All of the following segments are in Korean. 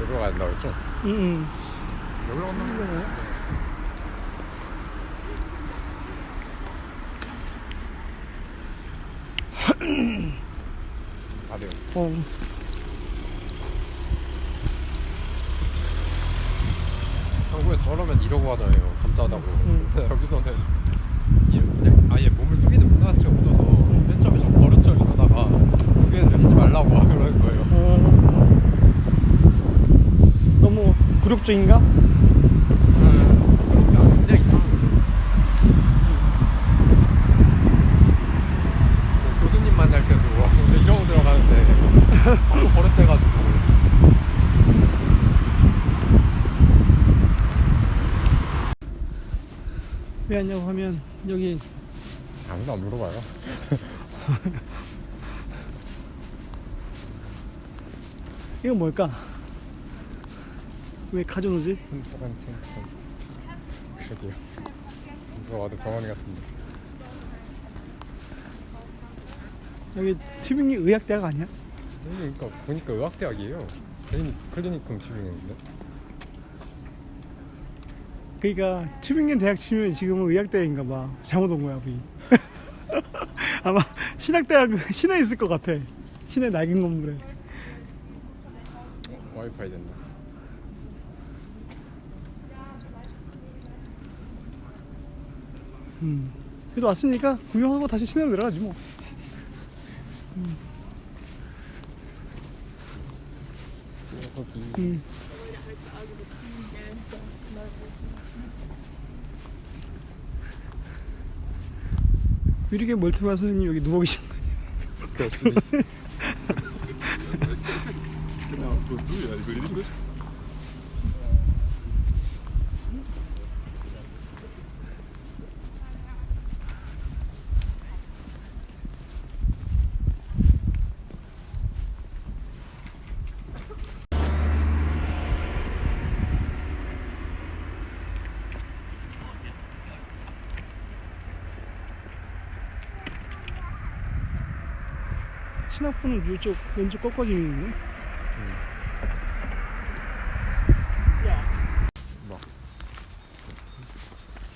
여기로 된다고 했죠? 응. 여기로 간다는 거네. 아, 네. 어. 한국에 저러면 이러고 하잖아요. 감사하다고. 음. 근데 여기서는 이- 그냥 아예 몸을 숙이는 문화 자체가 없어서 맨 처음에 좀 버릇처럼 이러다가 그게 하지 말라고 막 그러는 거예요. 어. 너무 굴욕적인가? 그런 게 아니라 그냥 이상한 거죠. 뭐 교수님 만날 때도 근데 이러고 들어가는데 자꾸 버릇돼가지고 왜 왔냐고 하면 여기 아무도 안 물어봐요. 이건 뭘까? 왜 가져오지? 그러게요. 누가 와도 병원이 같은데. 여기 튜빙이 의학대학 아니야? 여기 그러니까 보니까 의학대학이에요. 클리닉 클리니kum 튜빙인데. 그러니까 튜빙겐 대학 치면 지금은 의학대학인가 봐. 잘못 온 거야, 우리. 아마 신학대학 시내에 있을 것 같아. 시내 낡은 건물에. 와이파이 된다. 음. 그래도 왔으니까 구경하고 다시 시내로 내려가지 뭐. 거기 음. 유리계 멀티마 선생님 여기 누워 계신 거 그럴 수도 있어. 신학부는 이쪽 왼쪽 꺾어지는. 막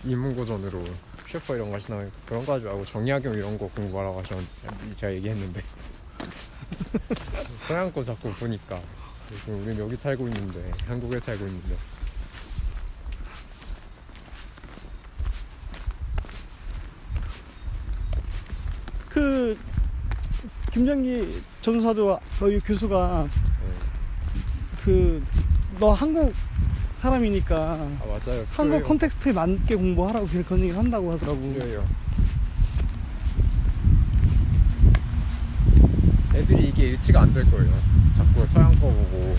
인문고전으로 셰퍼 이런 거 하시나 그런 거 하지 말고 정약용 이런 거 공부하라고 하셨는데 제가 얘기했는데. 서양 거 자꾸 보니까. 지금 우린 여기 살고 있는데 한국에 살고 있는데 그 김정기 전사도 여기 교수가 네. 그너 한국 사람이니까 아 맞아요. 한국 필요해요. 컨텍스트에 맞게 공부하라고 그런 얘기를 한다고 하더라고. 필요해요. 애들이 이게 일치가 안 될 거예요. 자꾸 서양 거 보고.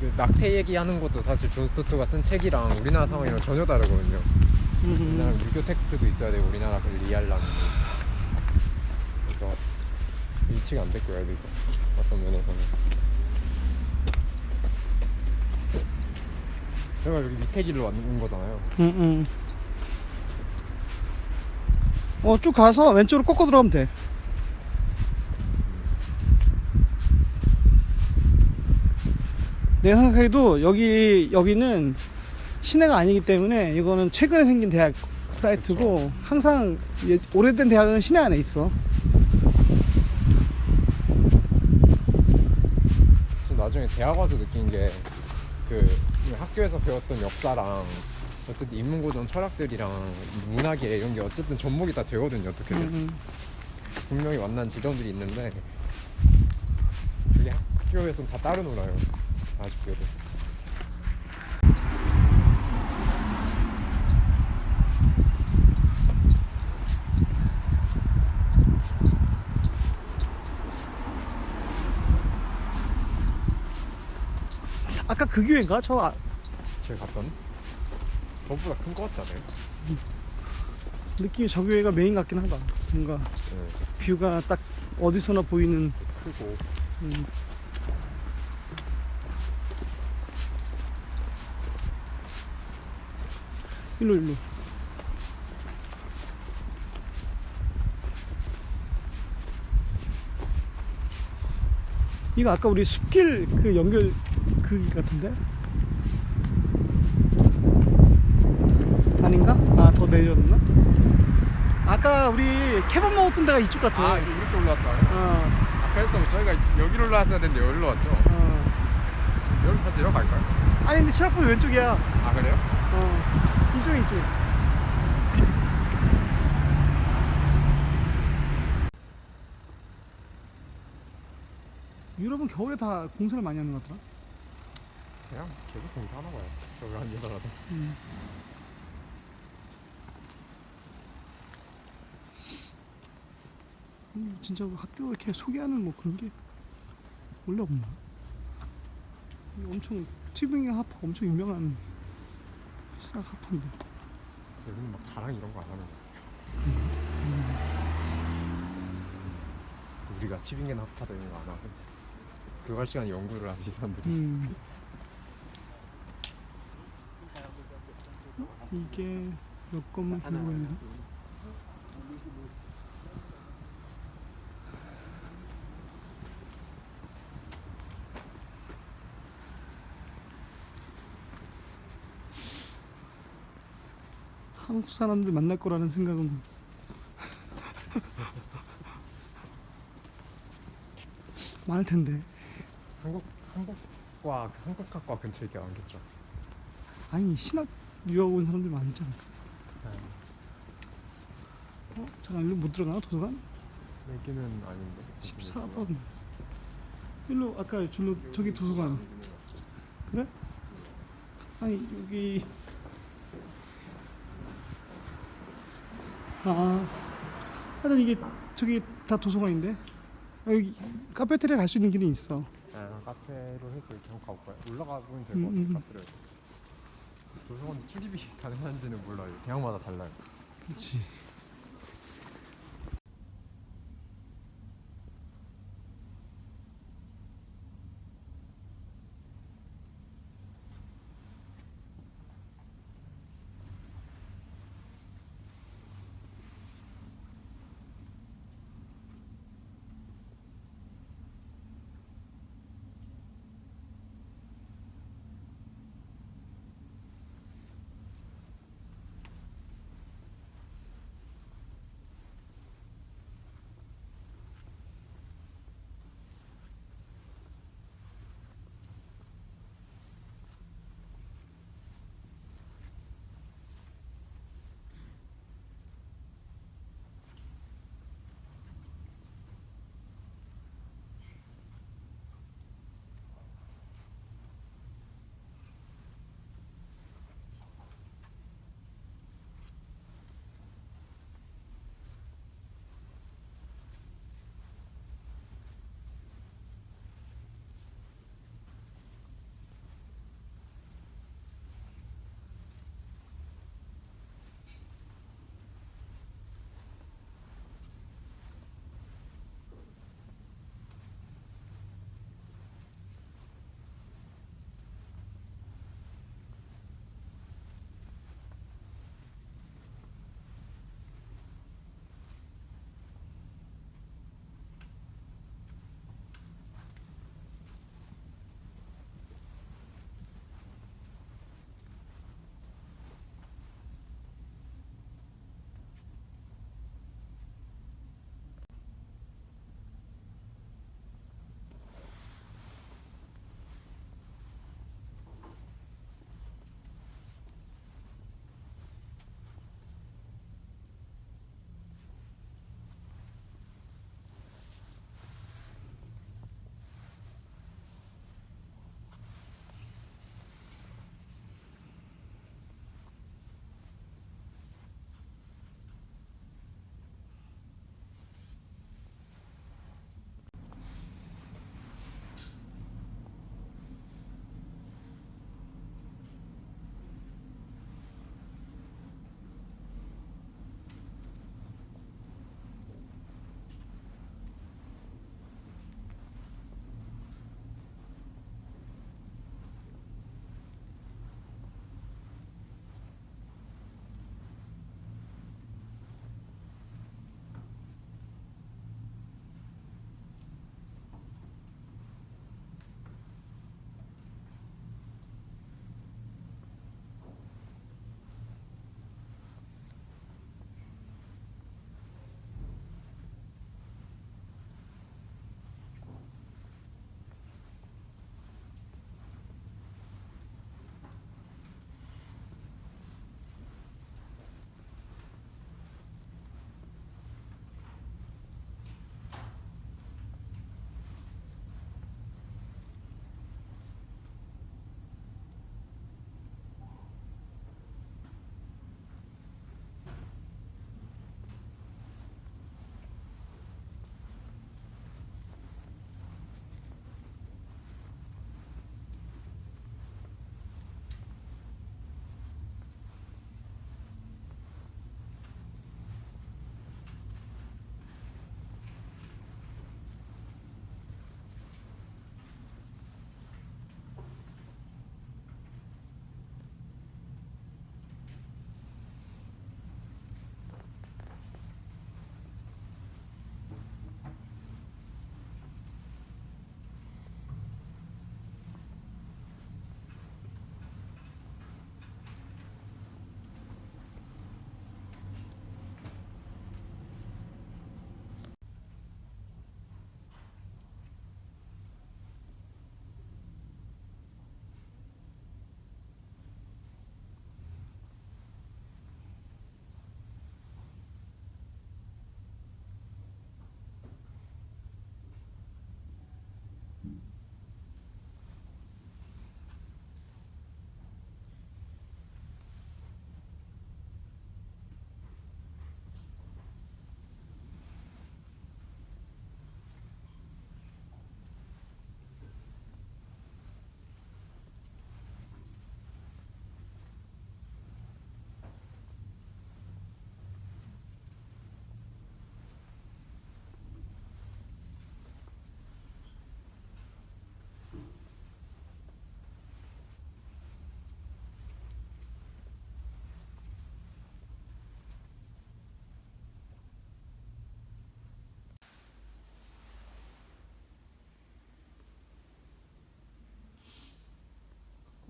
그 낙태 얘기하는 것도 사실 존 스투트가 쓴 책이랑 우리나라 상황이랑 전혀 다르거든요. 우리나라 음, 유교 텍스트도 있어야 되고 우리나라 걸 이해하려면 일치가 안될 거야 애들이 어떤 면에서는 제가 여기 밑에 길로 왔는 거잖아요 음, 음. 어, 쭉 가서 왼쪽으로 꺾어 들어가면 돼. 내 생각에도 여기 여기는 시내가 아니기 때문에 이거는 최근에 생긴 대학 사이트고 항상 예- 오래된 대학은 시내 안에 있어. 나중에 대학 와서 느낀 게 그 학교에서 배웠던 역사랑 어쨌든 인문고전 철학들이랑 문학계 이런 게 어쨌든 접목이 다 되거든요 어떻게든 음, 음. 분명히 만난 지점들이 있는데 그게 학교에선 다 따로 놀아요 아쉽게도 아까 그 교회인가? 저 아- 제가 갔던 저보다 큰 거 같잖아요 느낌이 저 교회가 메인 같긴 하다. 뭔가 네, 뷰가 딱 어디서나 보이는 크고 음. 일로 일로. 이거 아까 우리 숲길 그 연결 그 같은데? 아닌가? 아 더 내려졌나? 아까 우리 케밥 먹었던 데가 이쪽 같아. 아 이렇게 올라왔잖아요 어, 아 그래서 저희가 여기로 올라왔어야 되는데 여기로 왔죠 어. 여기 다시 내려갈까요? 아니 근데 치라포 왼쪽이야. 아 그래요? 어, 이쪽에 이쪽. 유럽은 겨울에 다 공사를 많이 하는 것 같더라. 그냥 계속 공사하나 봐요 저기 아니더라도 음. 음, 진짜 학교 이렇게 소개하는 뭐 그런 게 원래 없나? 엄청 튜빙의 하퍼 엄청 유명한 신학 하퍼인데. 저희는 막 자랑 이런 거 안 하는 거 같아요 우리가 티빙엔 합하다 이런 거안 하고 그거 할 시간에 연구를 이 사람들이 음. 이게 몇 건만 보고 있나? 한국 사람들 만날 거라는 생각은 많을 텐데. 한국 한국과 그 한국학과 근처에 이렇게 많겠죠 아니 신학 유학 온 사람들 많잖아. 네. 어? 잠깐 일로 못 들어가나 도서관? 여기는 아닌데 14번. 일로 아까 줄로 저기 도서관. 그래? 아니 여기 아 하여튼 이게 저기 다 도서관인데 아, 여기 카페테리아 갈 수 있는 길이 있어. 네, 카페로 해서 이렇게 한번 가볼까요? 올라가 보면 될 음, 것 같아요 음. 카페를 도서관 출입이 가능한지는 몰라요 대학마다 달라요 그렇지.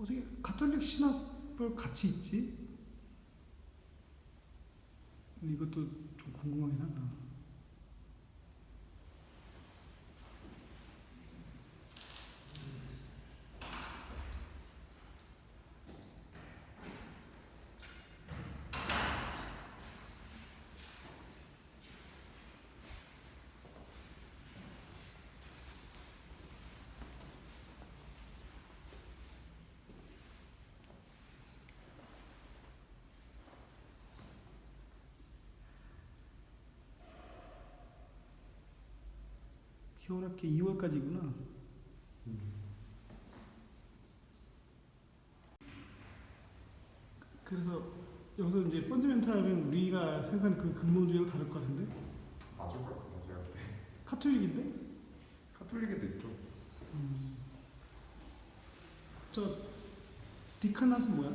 어떻게 가톨릭 신학별 같이 있지? 이것도 좀 궁금하긴 하다. 겨울학기 2월까지구나. 그래서 여기서 이제 펀드멘탈은 우리가 생각하는 그 근본주의랑 다를 것 같은데? 맞을 것 같아요 제가 카톨릭인데? 카톨릭에도 있죠 저 디카낫은 뭐야?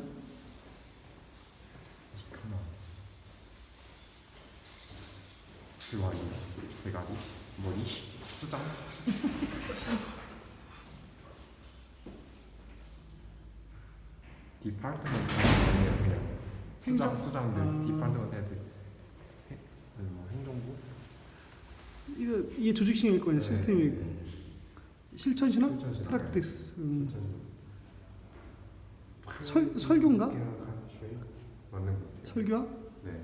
디카나 글와이 대가리 머리 수장 디파트먼트 아니에요 그냥 수장? 수장들 아. 디파트먼트 헤드 해- 뭐 행정부 이거 이게 조직식일 거냐 시스템이 네. 실천 신학? 실천 신학. 프락틱스. 음. 설 설- 설교인가? 맞는 것 같아요 설교학? 네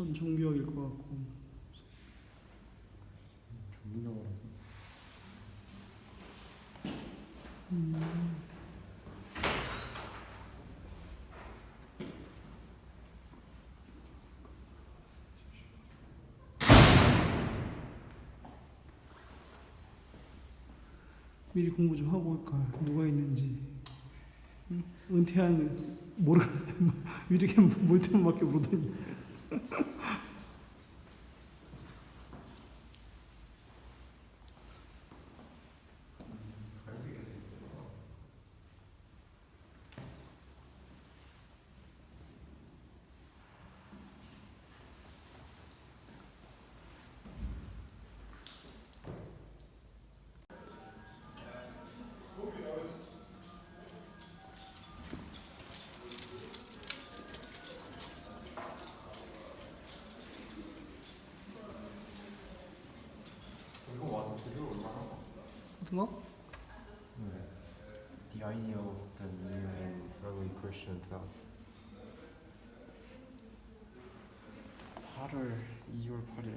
전 종교학일 것 같고. 전문용어라서. 미리 공부 좀 하고 올까? 누가 있는지. 응? 은퇴한 모르는 유리게 몰테만밖에 모르더니 이거 와서 되게 얼마나 어떤 거? The idea of the new and early Christian thought 8월 2월 8일